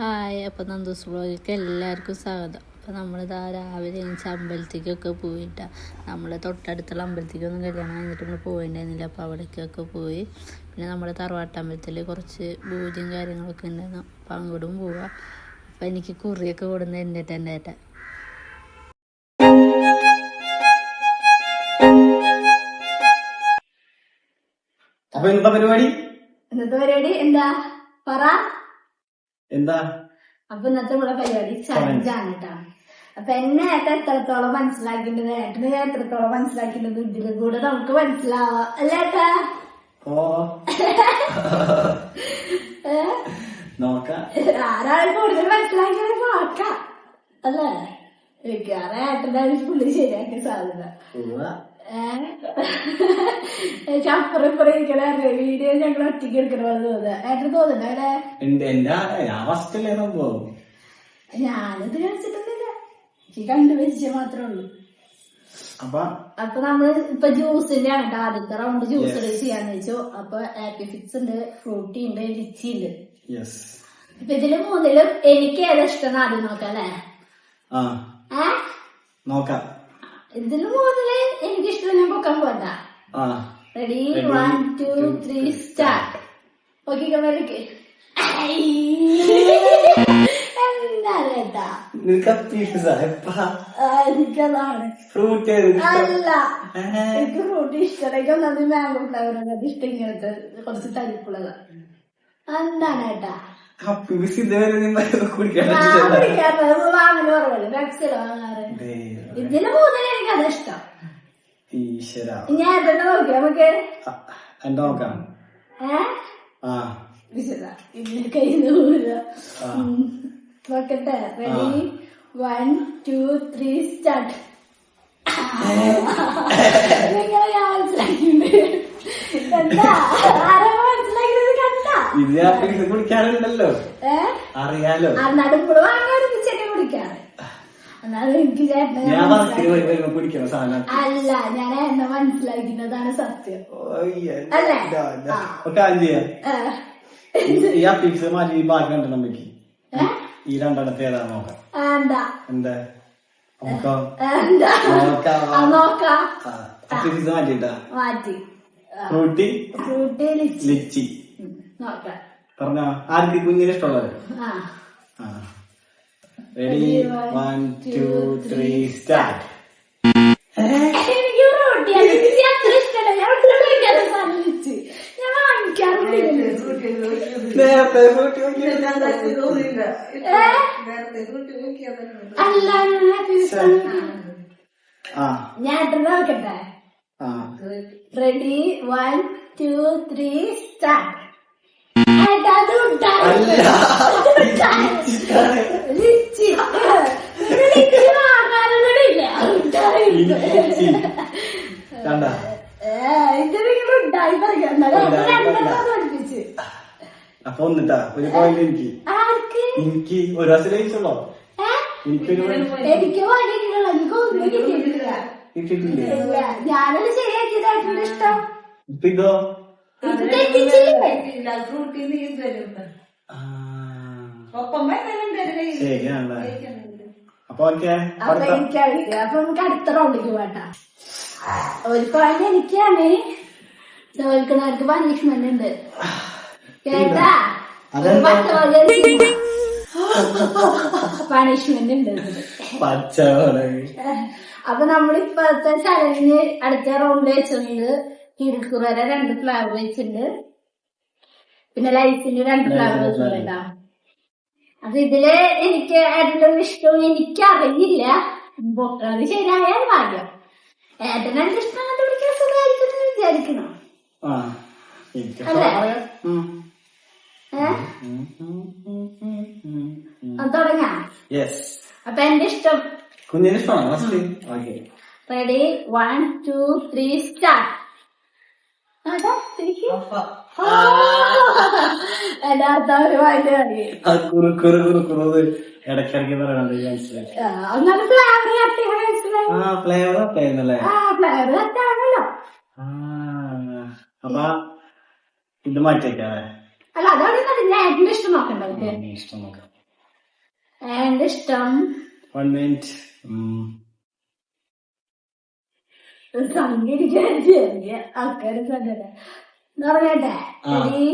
Hi അപ്പോൾ നന്ദൂസ് ബ്ലോഗിലേക്ക് എല്ലാവർക്കും സ്വാഗതം. അപ്പോൾ നമ്മളിതാ രാവിലെ എണീച്ച അമ്പലത്തേക്കൊക്കെ പോയിട്ടാണ് നമ്മൾ തൊട്ടടുത്തുള്ള അമ്പലത്തേക്കൊന്നും കല്യാണം കഴിഞ്ഞിട്ട് നമ്മൾ പോയിട്ടുണ്ടായിരുന്നില്ല അപ്പോൾ അവിടേക്കൊക്കെ പോയി. പിന്നെ നമ്മുടെ തറവാട്ടമ്പലത്തിൽ കുറച്ച് പൂജയും കാര്യങ്ങളൊക്കെ ഉണ്ടായിരുന്നു അപ്പോൾ അങ്ങോട്ടും പോവാം. അപ്പോൾ എനിക്ക് കുറിയൊക്കെ കൊടുന്ന് എന്നിട്ട് എന്റെ ഏട്ടൻ അപ്പൊ എന്താ പരിപാടി? ഇന്നത്തെ പരിപാടി? എന്താ? പറ. എന്താ? അപ്പൊ ഇന്നത്തെ നമ്മളെ പരിപാടി ചലഞ്ചാണ് കേട്ടോ അപ്പൊ എന്നെ ഏട്ടൻ എത്രത്തോളം മനസ്സിലാക്കിയിട്ടുണ്ട് ഏട്ടന് ഞാൻ എത്രത്തോളം മനസ്സിലാക്കിയിട്ടുണ്ട് ഇതിലും കൂടെ നമുക്ക് മനസ്സിലാവാം. അല്ലേ ഏട്ടാ? ഓ. ഏ? നോക്കാം. ആരാണ് കൂടുതൽ മനസ്സിലാക്കിയത്? നോക്കാം അല്ലേ? മിക്കവാറും ഏട്ടനാണ് പുള്ളി ശരിയാക്കിയ സാധ്യത. ഉവ്വ. അപ്പുറം ഇപ്പുറം ഇരിക്കണ വീഡിയോ ഞങ്ങൾ ഒറ്റയ്ക്ക് എടുക്കണ പോലെ തോന്നുക ഏട്ടന് തോന്നുന്നുണ്ടോ അവിടെ? എന്റെ എന്റെ ഞാൻ ഫസ്റ്റ് അല്ലേ സംഭവം ഞാനിത് കഴിച്ചിട്ടൊന്നുമില്ല എനിക്ക് കണ്ടുപിടിച്ച മാത്രമേ ഉള്ളൂ. അപ്പൊ? അപ്പൊ നമ്മൾ ഇപ്പൊ ജ്യൂസിന്റെ ആണ് ട്ടോ ആദ്യത്തെ റൗണ്ട് ജ്യൂസ് ചെയ്യാന്ന് വെച്ചു. അപ്പൊ ആപ്പി ഫിക്സ് ഉണ്ട് ഫ്രൂട്ടി ഉണ്ട് ലിച്ചി ഉണ്ട്. ഇപ്പൊ ഇതിൽ മൂന്നിലും എനിക്ക് ഏതാ ഇഷ്ടം ആദ്യം നോക്കാം അല്ലേ? നോക്കാം. മൂന്നിൽ എനിക്ക് ഇഷ്ടം ഞാൻ പൊക്കാൻ പോണ്ട ആ. Ready one two three start okay എനിക്ക് ഫ്രൂട്ട് ഇഷ്ടമൊക്കെ ഒന്നാമത് മാംഗോ ഫ്ലേവർ ഇഷ്ടം ഇങ്ങനത്തെ കുറച്ച് തരിപ്പുള്ളത്. എന്താണ് ഏട്ടാ? ഇതിന് എനിക്ക് അത് ഇഷ്ടം ഈശ്വര ഇനി ഏട്ടനെ നോക്കി നമുക്ക് നോക്കാം. ആ. നോക്കട്ടെ. Ready one two three start നിങ്ങളെ ഞാൻ മനസ്സിലാക്കിയിട്ടുണ്ട്. കണ്ടാ? ആരാ മനസ്സിലാക്കിയത് കണ്ടാ? ഇത് ഞാൻ പീസ് കുടിക്കാറുണ്ടല്ലോ ഏ? അറിയാലോ. ഇവിടെ വാങ്ങാറുണ്ട് ചെടി കുടിക്കാറ് അല്ല ഞാൻ എന്നെ മനസ്സിലാക്കുന്നതാണ് സത്യം? ഈ- മാറ്റി ബാക്കി രണ്ടെണ്ണത്തെ ഏതാ എന്താ? മാറ്റിട്ടാ മാറ്റി. ഫ്രൂട്ടി? ലിച്ചി. നോക്കാം. പറഞ്ഞ ആർക്ക് കുഞ്ഞിന് ഇഷ്ടമുള്ളത്? ആ. Ready one two three start നേരത്തെ ഫ്രൂട്ടി ഞാൻ നോക്കട്ടെ ready one two three start അല്ല. കണ്ട. അപ്പൊ ഒന്നിട്ടാ ഒരു പോയിന്റ് എനിക്ക്. എനിക്ക് ഒരു വർഷം ലഭിച്ചുള്ളോ? എനിക്കൊരു കിട്ടിയിട്ടില്ല ഇപ്പൊ ഇതോ? അപ്പൊ ഓക്കെ അപ്പൊ എനിക്കറിയില്ല അപ്പൊ നമുക്ക് അടുത്ത റൗണ്ടിലേക്ക് പോട്ടാ ഒരു പോയിന്റ് എനിക്കാണ്. തോൽക്കുന്നവർക്ക് പണിഷ്മെന്റ് ഉണ്ട്. കേട്ടാ? പണിഷ്മെന്റ് ഉണ്ട് അപ്പൊ നമ്മളിപ്പോഴത്തെ ചലഞ്ച് അടുത്ത റൗണ്ട് വെച്ചിട്ടുണ്ട് കിഴക്കുറയുടെ രണ്ട് ഫ്ലവർ വെച്ചിട്ടുണ്ട്. പിന്നെ ലൈഫിന്റെ രണ്ട് ഫ്ലവർ വെച്ചിട്ടുണ്ട് അപ്പൊ ഇതിൽ എനിക്ക് ഏട്ടനൊരു ഇഷ്ടം എനിക്ക് അറിയില്ല പൊട്ടത് ശരിയായാൽ ഭാഗ്യം. ഏട്ടനെ ഇഷ്ടം കണ്ടുപിടിക്കാൻ സുഖമായിരിക്കും എന്ന് വിചാരിക്കണം അല്ലേ? അത് തുടങ്ങാം? അപ്പൊ എന്റെ ഇഷ്ടം. കുഞ്ഞിന് ഇഷ്ടമാണോ? Ready one two three start ഇടയ്ക്കിടയ്ക്ക് പറയണത് മനസ്സിലായി ഫ്ലവർ ആ അപ്പൊ ഇത് മാറ്റിയേക്കാവേ അല്ല? അതാണ് ഏട്ടന്റെ ഇഷ്ടം നോക്കണ്ടേ ഇഷ്ടം നോക്കാം. എന്റെ ഇഷ്ടം. വൺ മിനിറ്റ് സംഗീതിക്കാൻ ചെറിയ ആൾക്കാരും തന്നെ പറഞ്ഞേ ഈ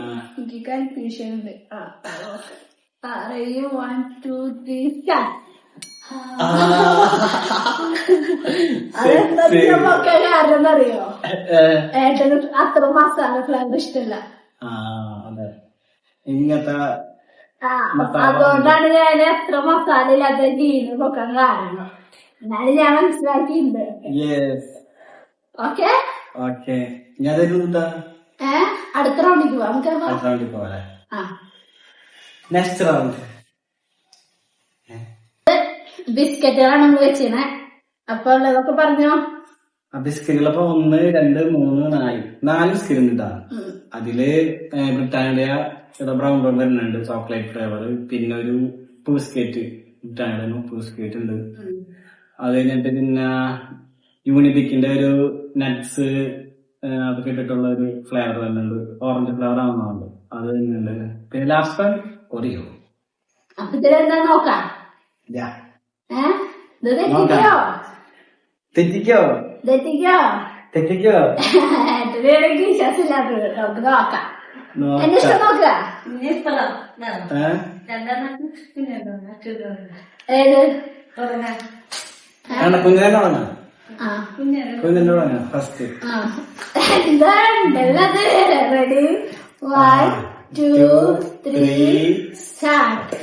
ആ. എനിക്ക് കൺഫ്യൂഷൻ ഉണ്ട് ആ പറയൂ വൺ ടു ത്രീ സ്റ്റാർട്ട് അറിയോ ഏട്ടന് അത്ര മസാല ഫ്ലേവർ ഇഷ്ടല്ല. ഇങ്ങനത്തെ അതുകൊണ്ടാണ് ഞാൻ എത്ര മസാല ഇല്ലാത്ത ജീന് നോക്കാൻ കാരണം. എന്നാലും ഞാൻ മനസ്സിലാക്കിയിട്ടുണ്ട്. യെസ് ഓക്കെ ഓക്കെ ഞാൻ തരുന്നുണ്ടാ അടുത്ത റൗണ്ടിക്ക് പോവാം. നമുക്ക് അപ്പൊ- അടുത്ത റൗണ്ടിൽ ആ. നെക്സ്റ്റ് റൗണ്ട് ബിസ്ക്കറ്റുകളാണ് നമ്മൾ അപ്പൊ ഉള്ളതൊക്കെ പറഞ്ഞോ? ആ ബിസ്ക്കറ്റുകളപ്പോ ഒന്ന് രണ്ട് മൂന്ന് നാല്. നാല് ബിസ്ക്കറ്റ് ഉണ്ട്. അതിൽ ബ്രിട്ടാനിയ ബ്രൗൺ ബ്രൗൺ വരുന്നുണ്ട് ചോക്ലേറ്റ് ഫ്ലേവർ പിന്നെ ഒരു ഉപ്പ് ബിസ്ക്കറ്റ്. ബ്രിട്ടാനിയുടെ ഉപ്പ് ബിസ്ക്കറ്റ് ഉണ്ട്. അത് കഴിഞ്ഞിട്ട് പിന്നെ യൂണിബിക്കിന്റെ ഒരു നട്ട്സ് അതൊക്കെ ഇട്ടിട്ടുള്ള ഒരു ഫ്ലേവർ തന്നെ ഉണ്ട്. ഓറഞ്ച് ഫ്ലേവർ ആവുന്നുണ്ട് അത് തന്നെയുണ്ട്. പിന്നെ ലാസ്റ്റ് ഒറിയോ അപ്പൊ ഇതിലെന്താ നോക്കാം? യാ ഏ? ഇത് തെറ്റിക്കോ? തെറ്റിക്കോ? തെറ്റിക്കോ? വിശ്വാസമില്ലാത്തത്. നമുക്ക് നോക്കാം. എന്റെ ഇഷ്ടം നോക്കാം. നോക്കുക ഏ? ഏത്? വേണ്ട കുഞ്ഞിനെ തുടങ്ങാം കുഞ്ഞിനെ തുടങ്ങാം first ready one two three start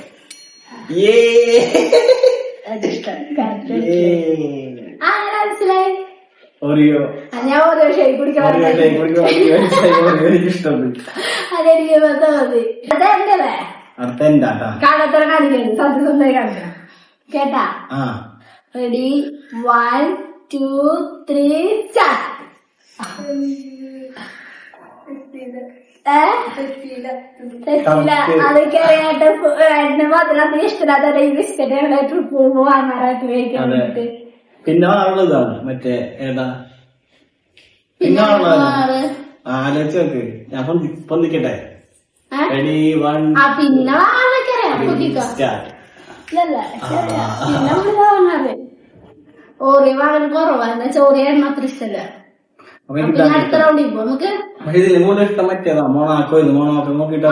അങ്ങനെ മനസ്സിലായി? ഒറിയോ ആ, ഞാൻ ഓരോ ഷെയ്ക്ക് കുടിക്കാൻ അതെനിക്ക് മതി. അതെന്റെ കാണിക്കണം. കേട്ടാ? Ready one two three start അതൊക്കെ അറിയാട്ട് എന്നെ മാത്രം ഇഷ്ടമില്ലാത്ത ഈ ബിസ്ക്കറ്റ് ട്രിപ്പ് വാങ്ങാനായിട്ട് ഉപയോഗിക്കാൻ അതെ. വേണ്ടിട്ട്. പിന്നെ ആളുള്ളതാണ് മറ്റേ ഏതാ? പിന്നെ ആലോചിച്ച് നോക്ക്. ഞാൻ പൊന്നിക്കട്ടെ? റെഡി വൺ പിന്നെ സ്റ്റാർട്ട് പിന്നെ ഇഷ്ടല്ല. അടുത്ത റൗണ്ടിൽ നമുക്ക് ഇഷ്ടം മറ്റേതാ മോണാക്കോ ഇത് മോണാക്കോ നോക്കിട്ട്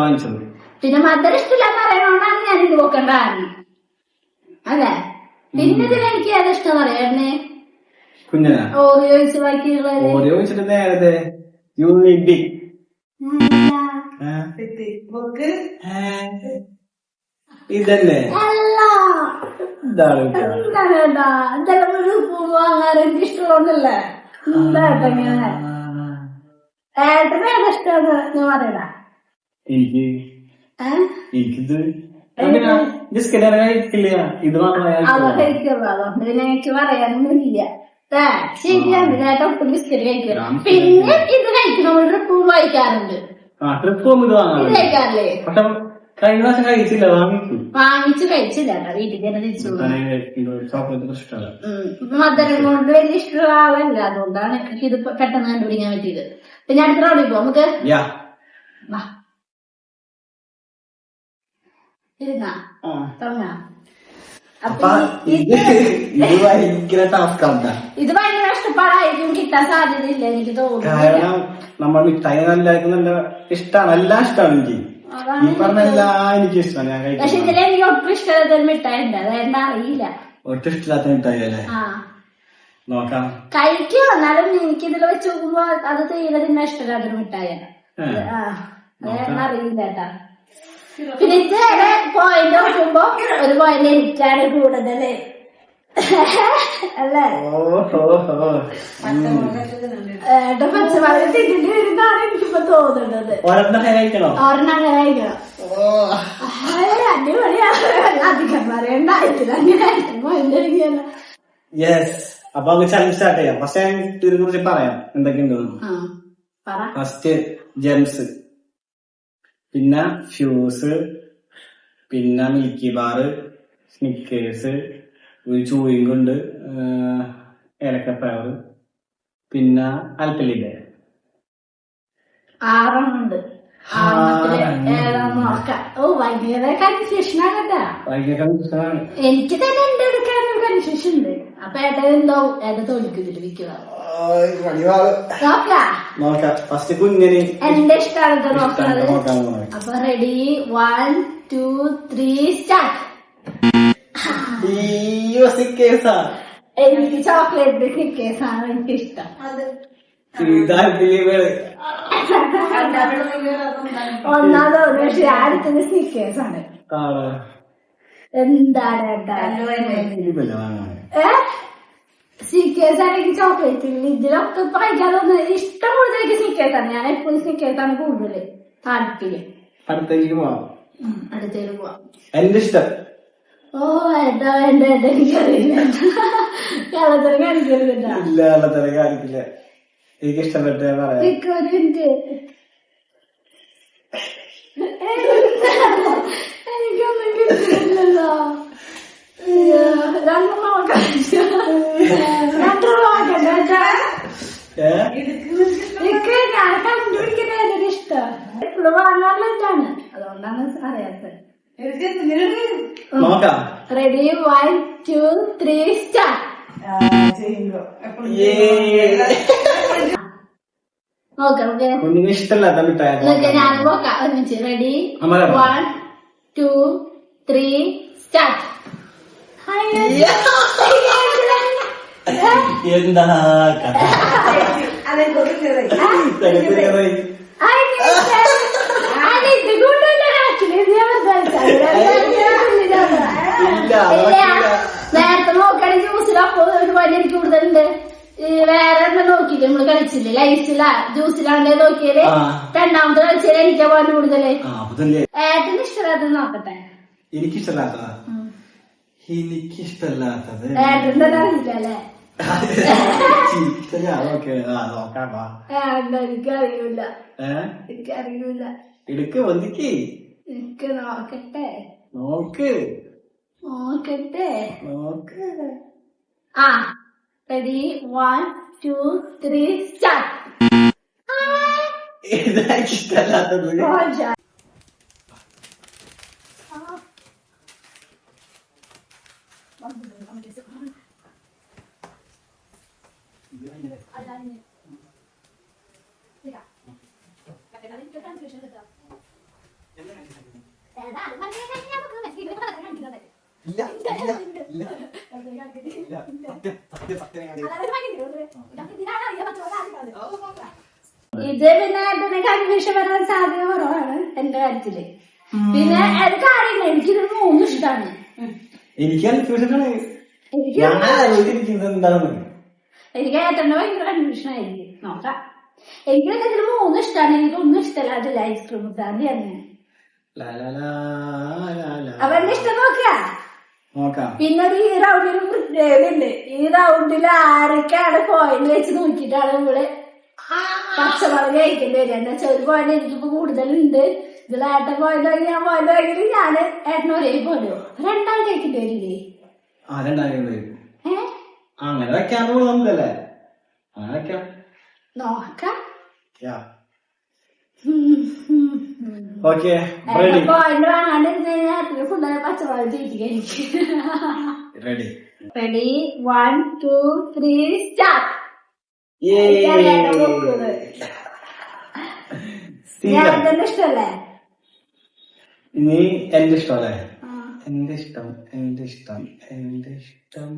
വാങ്ങിച്ചത്. പിന്നെ ഇഷ്ടമില്ലാന്ന് പറയണോണ്ടാണ് ഞാൻ ഇത് നോക്കേണ്ട അതെ പിന്നെ ഇതിൽ എനിക്ക് ഏതാ ഇഷ്ടം പറയാ കുഞ്ഞനാ? ഓറിയോ വെച്ചിട്ട് നേരത്തെ. ഇതെല്ലാം? ഏട്ടന് ഞാൻ പറയണ എനിക്ക്. എനിക്കിത് ബിസ്ക്കറ്റ് ഇത് എനിക്ക് പറയാനൊന്നുമില്ല. ശരിയാണ്. ഒട്ടും ബിസ്ക്കറ്റ് പിന്നെ ഇത് കഴിക്കണം ട്രിപ്പ് വായിക്കാറുണ്ട് ആ ട്രിപ്പ് ഒന്നും ഇത് കഴിക്കാറില്ലേ പക്ഷെ കഴിഞ്ഞ പ്രാവശ്യം കഴിച്ചില്ല വാങ്ങിക്കും. വാങ്ങിച്ച് കഴിച്ചില്ല കേട്ടോ വീട്ടിൽ തന്നെ തിരിച്ചു ചോക്ലേറ്റ് ഇഷ്ടമല്ല മധുരം കൊണ്ട് വലിയ ഇഷ്ടമുള്ള ആളല്ല അതുകൊണ്ടാണ് എനിക്ക് ഇത് പെട്ടെന്ന് കണ്ടുപിടിക്കാൻ പറ്റിയത്. പിന്നെ അടുത്ത റൗണ്ടിൽ പോ നമുക്ക്? വാ. ഇരുന്നാ? തുടങ്ങാം. ഇത് ഭയങ്കര കഷ്ടപ്പാടായിരിക്കും കിട്ടാൻ സാധ്യതയില്ല എനിക്ക് തോന്നുന്നു. നമ്മൾ മിഠായി നല്ല നല്ല ഇഷ്ടമാണ് എല്ലാം ഇഷ്ടമാണ് എനിക്ക്. ഈ പറഞ്ഞ എല്ലാം എനിക്ക് ഇഷ്ടമാണ് ഞാൻ പക്ഷെ കഴിക്കുന്നത് ഇതിൽ എനിക്ക് ഒട്ടും ഇഷ്ടമില്ലാത്ത ഒരു മിഠായി ഉണ്ട് അത് എന്താ അറിയില്ല. ഒട്ടും ഇഷ്ടമില്ലാത്ത മിഠായി അല്ലേ? ആ. നോക്കാം. കഴിക്കുക എന്നാലും എനിക്ക് ഇതിൽ വെച്ച് നോക്കുമ്പോ അത് തീരെ ഇഷ്ടമില്ലാത്ത ഇഷ്ടമില്ലാത്തൊരു മിഠായിയാണ്. ഏ. ആ. അത് എന്താ അറിയില്ല കേട്ടാ. പിന്നെ പോയിന്റ് നോക്കുമ്പോ ഒരു പോയിന്റ് എനിക്കാണ് കൂടുതൽ. അല്ലേ. തിന്നിട്ട് വരുന്നതാണ് എനിക്കിപ്പോ തോന്നുന്നത്? ഒരെണ്ണം കഴിക്കണോ ഒരെണ്ണം അങ്ങനെ കഴിക്കണം ഓ. അതെ, അടിപൊളിയാണ് അധികം പറയണ്ടായിട്ടില്ല അങ്ങനെ പോയിന്റ് എനിക്കല്ല യെസ് അപ്പൊ നമുക്ക് ചലഞ്ച് സ്റ്റാർട്ട് ചെയ്യാം. ഞാൻ ഇതിനെ കുറിച്ച് പറയാം. എന്തൊക്കെയുണ്ടെന്ന് ആ പറ. ഫസ്റ്റ് ജെംസ് പിന്നെ ഫ്യൂസ് പിന്നെ മിൽക്കി ബാർ സ്നിക്കേഴ്സ് ഒരു ചൂയിങ് ഉണ്ട് ഏലക്ക ഫ്ലേവർ പിന്നെ അൽപ്പലില്ലേ ആറെണ്ണം. ഉണ്ട് ആറെണ്ണത്തിൽ ഭയങ്കര കൺഫ്യൂഷൻ ആകട്ടാ ഭയങ്കര ഇഷ്ടമാണ് എനിക്ക് തന്നെ എന്റെ എടുക്കാനൊരു കൺഫ്യൂഷൻ ഉണ്ട്. അപ്പൊ ഏട്ടൻ തോൽക്കുന്നില്ല മിക്കവാറും എന്റെ ഇഷ്ടമാണ് നോക്കുന്നത്. അപ്പൊ ready one two three start അയ്യോ സിക്കേസാ എനിക്ക് ചോക്ലേറ്റ് കിക്കേസ് ആണ് എനിക്ക് ഇഷ്ടം ഒന്നാമത് പക്ഷെ സ്നിക്കേഴ്സ് ആണ്. എന്താണ് ഏ? സ്നിക്കേഴ്സ് ആണെങ്കിൽ ചോക്ലേറ്റ് ഇതിലൊക്കെ ഇപ്പൊ കഴിക്കാൻ തോന്നുന്നത് ഇഷ്ടം കൂടുതൽ എനിക്ക് സ്നിക്കേഴ്സ് ആണ്. ഞാൻ എപ്പോഴും സ്നിക്കേഴ്സ് ആണ് കൂടുതൽ താല്പര്യം. അടുത്തേക്ക് പോവാം. അടുത്തേക്ക് പോവാം. എന്റെ ഇഷ്ടം. ഓ എന്താ വേണ്ട? എനിക്കറിയില്ല കേരളത്തിൽ കാണിക്കരുത് ഇല്ല വെള്ളത്തിലെ കാണിക്കില്ല. എനിക്ക് ഇഷ്ടപ്പെട്ട പറയാം. ഒരു മിനിറ്റ്. എനിക്കൊന്നും കിട്ടുന്നില്ലല്ലോ അയ്യോ, രണ്ടും നോക്കാം രണ്ടും നോക്കണ്ട കേട്ടാ. ഏ? നിക്ക് ഞാൻ കണ്ടുപിടിക്കുന്ന ഇഷ്ടം? എപ്പോഴും വാങ്ങാറില്ലാണ് അതുകൊണ്ടാണ് അറിയാത്തത്. നോക്കാം. Ready one two three start നോക്കാം ഓക്കെ കുഞ്ഞിന് ഇഷ്ടമല്ലാത്ത മിഠായി ഞാൻ നോക്കാം. ഒരുമിച്ച്. Ready. One two three start എന്താ കഥ? തലത്തിലേറി. നേരത്തെ നോക്കുകയാണെങ്കിൽ ജ്യൂസിൽ അപ്പോ ഒരു പനി എനിക്ക് കൂടുതലുണ്ട്. വേറെ എന്താ നോക്കിയില്ല നമ്മൾ കളിച്ചില്ലേ ലൈസില ജ്യൂസിലാണ് നോക്കിയത്? രണ്ടാമത് രണ്ടാമത്തെ എനിക്ക് എനിക്കാ പോലെ കൂടുതൽ ഏട്ടന് ഇഷ്ടമില്ലാത്തത് നോക്കട്ടെ. എനിക്കിഷ്ടമല്ലാത്തതാ? എനിക്കിഷ്ടമല്ലാത്തത്? ഏട്ടൻ തന്നെ അറിയില്ല അല്ലേ? ആ നോക്കാം വാ. ഏട്ടൻ എനിക്കറിയൂല എനിക്കറിയൂല എടുക്ക് എനിക്ക് നോക്കട്ടെ. നോക്ക്. നോക്കട്ടെ. നോക്ക്. ആ ready one two three start ഇഷ്ടമല്ലാത്തത് ഇല്ല ഇല്ല ഇല്ല ഇല്ല. സത്യം സത്യം സത്യം ഇത് പിന്നെ പിന്നെ കൺഫ്യൂഷൻ വരാൻ സാധ്യത കുറവാണ് എന്റെ കാര്യത്തിൽ. പിന്നെ അത് കാര്യങ്ങൾ എനിക്കിത് മൂന്ന് ഇഷ്ടമാണ് എനിക്ക് എനിക്ക് ഞാൻ ആലോചിച്ചിരിക്കുന്നത് എന്താണെന്ന്. എനിക്ക് ഏട്ടന്റെ ഭയങ്കര കൺഫ്യൂഷൻ ആയിരിക്കും. നോക്കാം. എനിക്ക് ഇതിൽ മൂന്ന് ഇഷ്ടമാണ് എനിക്ക് ഒന്നും ഇഷ്ടമല്ല അത് ഐസ്ക്രീം ലാ. അപ്പൊ എന്റെ ഇഷ്ടം നോക്കുക നോക്കാം പിന്നെ ഈ റൗണ്ടിൽ പ്രത്യേകതയുണ്ട് ഈ റൗണ്ടിൽ ആരൊക്കെയാണ് പോയിന്റ് വെച്ച് നോക്കിയിട്ടാണ് നമ്മൾ പച്ചമുളക് കഴിക്കേണ്ടി വരിക. എന്താ വെച്ചാൽ ഒരു പോയിന്റ് എനിക്കിപ്പോ കൂടുതലുണ്ട്. ഇതിൽ ഏട്ടൻ പോയിന്റ് വാങ്ങി ഞാൻ പോയിന്റ് വാങ്ങിയത് ഞാൻ ഏട്ടൻ ഒരേ പോലെ രണ്ടാൾ കഴിക്കേണ്ടി വരില്ലേ? അങ്ങനെ വെക്കാൻ അങ്ങനെ നോക്കാം. Okay ready ready ready one two three start ഇഷ്ടല്ലേ? ഇനി എന്റെ ഇഷ്ടമല്ലേ എന്റെ ഇഷ്ടം എന്റെ ഇഷ്ടം എന്റെ ഇഷ്ടം.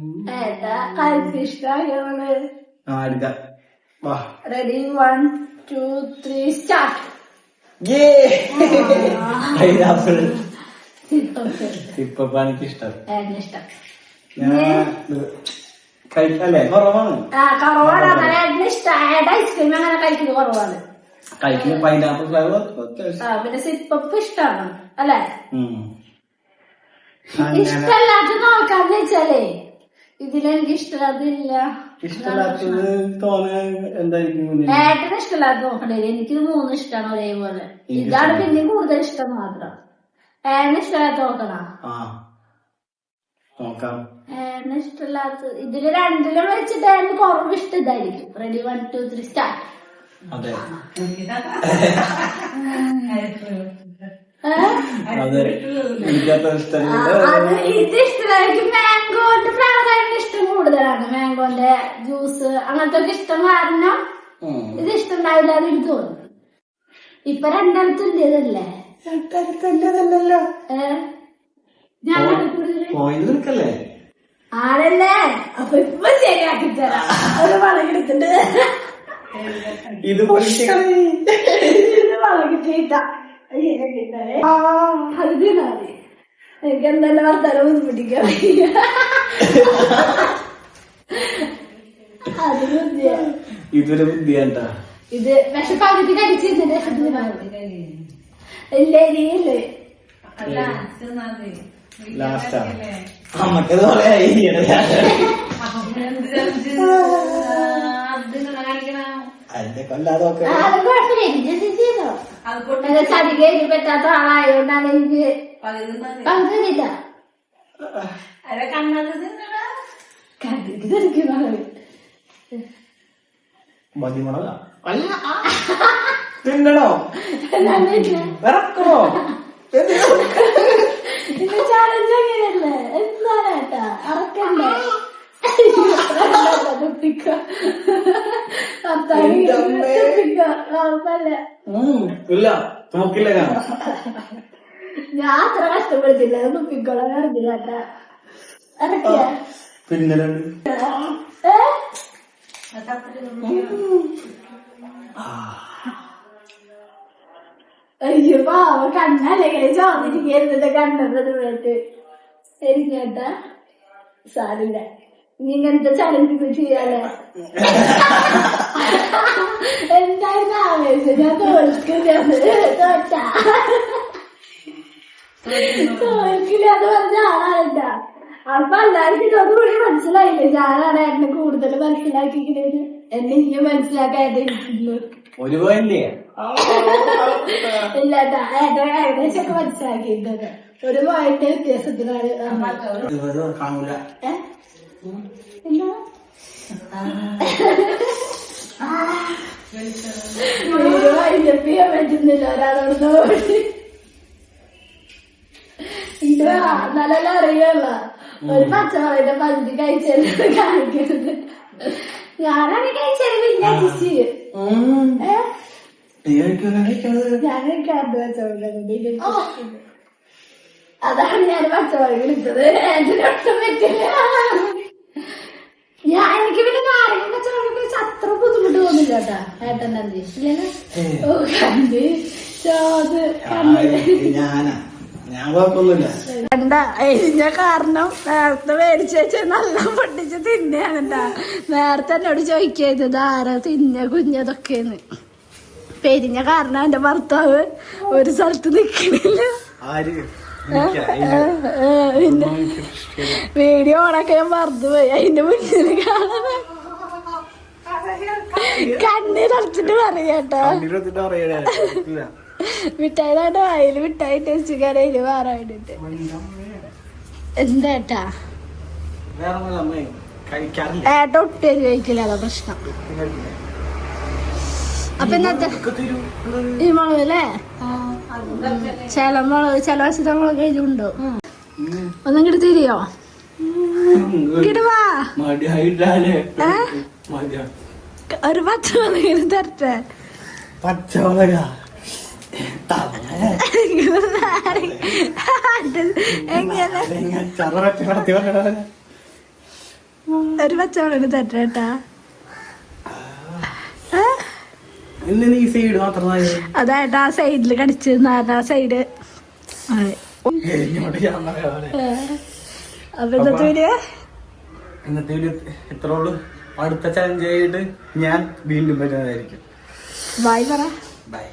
വാ. Ready one two three start pineapple ഇപ്പൊ എനിക്ക് ഇഷ്ടം കഴിക്കല്ലേ? കുറവാണ്. ഐസ്ക്രീം അങ്ങനെ കഴിക്കുന്നത് കുറവാണ്. കഴിക്കുന്ന പൈനാപ്പിൾ ഫ്ലേവർ പിന്നെ സിപ്പപ്പ് ഇഷ്ടമാണ് അല്ലെ? ഇഷ്ടമല്ലാത്ത നോക്കാന്ന് വെച്ചാലേ ഇതിലെനിക്ക് ഇഷ്ടമില്ലാതില്ല ഇഷ്ടമില്ലാത്തത് തോന്നാൻ എന്തായിരിക്കും ഏട്ടന് ഇഷ്ടമില്ലാത്ത നോക്കണ്ടേ എനിക്ക് മൂന്നും ഇഷ്ടമാണ് ഒരേപോലെ. ഇതാണ്. പിന്നെ കൂടുതൽ ഇഷ്ടം മാത്രം. ഏട്ടന് ഇഷ്ടമില്ലാത്ത നോക്കണ ആ. നോക്കാം. ഏട്ടന് ഇഷ്ടമില്ലാത്ത ഇതിൽ രണ്ടിലും വെച്ചിട്ട് ഏട്ടന് കുറവ് ഇഷ്ടം ഇതായിരിക്കും ready one two three start അതെ അതെ. എനിക്കത്ര ഇഷ്ടമില്ല. അത് ഇത് ഇഷ്ടമായിരിക്കും മാംഗോന്റെ ഫ്ലേവർ ആയിട്ട് ഇഷ്ടം കൂടുതലാണ് മാംഗോന്റെ ജ്യൂസ് അങ്ങനത്തെ ഒക്കെ ഇഷ്ടം കാരണം. ഇത് ഇഷ്ടണ്ടാവില്ല എന്ന് എനിക്ക് തോന്നുന്നു. ഇപ്പൊ അടുത്തടുത്തല്ലതല്ലല്ലോ ഏഹ് ഞാൻ കൂടുതൽ ആണല്ലേ? അപ്പൊ ഇപ്പൊ ശരിയാക്കി തരാം. ഒരു വളകെടുത്തിട്ട് ഇത് വളകിട്ടിട്ട അത് എനിക്ക് എന്തെല്ലാം വർത്തമാനം ബുദ്ധിമുട്ടിക്കാൻ. അത് ബുദ്ധിയാ ഇതൊരു ബുദ്ധിയാണ്ടാ. ഇത് പക്ഷെ പകുതി കടിച്ചിരുന്നിട്ട് ഇല്ല ലാസ്റ്റാ അതിന്റെ പറ്റാത്ത ആളായോണ്ടാണ് എനിക്ക് പകുതിയില്ല അല്ല തിരിക്കുന്നത് മതിമുളക അല്ല തിന്നണോ? ഇറക്കണോ ഇല്ല. നോക്കില്ല ഞാൻ. ഞാൻ അത്ര കഷ്ടപ്പെടുത്തില്ല അത് തുപ്പിക്കോളാൻ അറിഞ്ഞില്ല ഏട്ടാ അറക്കിയ പിന്നെ അയ്യോ പാവ. കണ്ണല്ലെങ്കിൽ ചോദിച്ചിരിക്കരുത് കണ്ടത് വേട്ട് ശരി കേട്ടാ സാരില്ല ഇങ്ങനത്തെ ചലഞ്ച് ചെയ്യാലേ എന്തായാലും ആവേശം ഞാൻ തോൽക്കില്ല. തോൽക്കില്ല. എന്ന് പറഞ്ഞ ആളാണ്ട അപ്പൊ എല്ലാവർക്കും കൂടി മനസ്സിലായില്ലേ? ഞാനാണ് എന്നെ കൂടുതൽ മനസ്സിലാക്കിക്കുന്നത് എന്നെ ഇനി മനസ്സിലാക്കാതെ ഇരിക്കുന്നു. ഒരു പോയില്ലേ ഇല്ല ട്ടാ, ഏട്ടൻ ഏകദേശം ഒക്കെ മനസ്സിലാക്കിയിട്ടുണ്ട് ഒരു പോയിന്റ് വ്യത്യാസത്തിലാണ് ചെയ്യാൻ പറ്റുന്നില്ല ഒരാളോട് ഓടി ഇത് നല്ല അറിയല്ല ഒരു പച്ചമുളകിന്റെ പകുതി കഴിച്ചത് കാണിക്കരുത്. ഞാനാണ് ചെയ്യും ഏ? ഞാൻ കഴിക്കാറുണ്ട് പച്ചമുളക് അതാണ് ഞാൻ പച്ചമുളക് എടുത്തത് ഒട്ടും പറ്റില്ല. ഞാൻ എനിക്ക് പിന്നെ നാരങ്ങ പച്ചമുളക് കഴിച്ച് അത്ര ബുദ്ധിമുട്ട് തോന്നില്ല കേട്ടാ. ഏട്ടൻ അന്തരീക്ഷില്ലല്ലോ ഓ കണ്ട്. ചോത് ഞാനാ. ഞാൻ കുഴപ്പമൊന്നുമില്ല. കണ്ട എരിഞ്ഞ കാരണം നേരത്തെ മേടിച്ച് നല്ല പൊട്ടിച്ച് തിന്നെയാണ് എന്താ നേരത്തെ എന്നോട് ചോദിക്കരുത് ആരാ തിന്ന കുഞ്ഞതൊക്കെയെന്ന് പെരിഞ്ഞ കാരണം എന്റെ ഭർത്താവ് ഒരു സ്ഥലത്ത് നിക്കണില്ല. പിന്നെ വീഡിയോ ഓണൊക്കെ ഞാൻ മറന്നു പോയി. അതിന്റെ മുന്നിൽ കാണാൻ. കണ്ണീരടച്ചിട്ട് പറയാട്ടോ മിഠായിലായിട്ട് വായിൽ മിഠായി ടേസ്റ്റ് കരയിൽ വേണ്ടിട്ട്. എന്താട്ടാ? ഏട്ട ഒട്ടേരി കഴിക്കില്ല അതാ പ്രശ്നം. അപ്പൊ ഇന്നത്തെ ഈ മുളക് അല്ലേ? ചില മുളക് ചില വശത്തെ മുളക് കഴിഞ്ഞുണ്ടോ ഒന്നും ഇങ്ങോട്ട് തിരിയോ? ഒരു പച്ചമുളക് തരട്ടെ? പച്ചമുളക. ഒരു പച്ചമുളക് തരട്ടെ അതായത് ആ സൈഡിൽ കടിച്ചിരുന്ന ആ. സൈഡ് അപ്പൊ ഇന്നത്തെ വീഡിയോ ഇന്നത്തെ വീഡിയോ ഇത്ര ഉള്ളൂ? അടുത്ത ചലഞ്ച് ആയിട്ട് ഞാൻ വീണ്ടും വരുന്നതായിരിക്കും. ബൈ പറ. ബൈ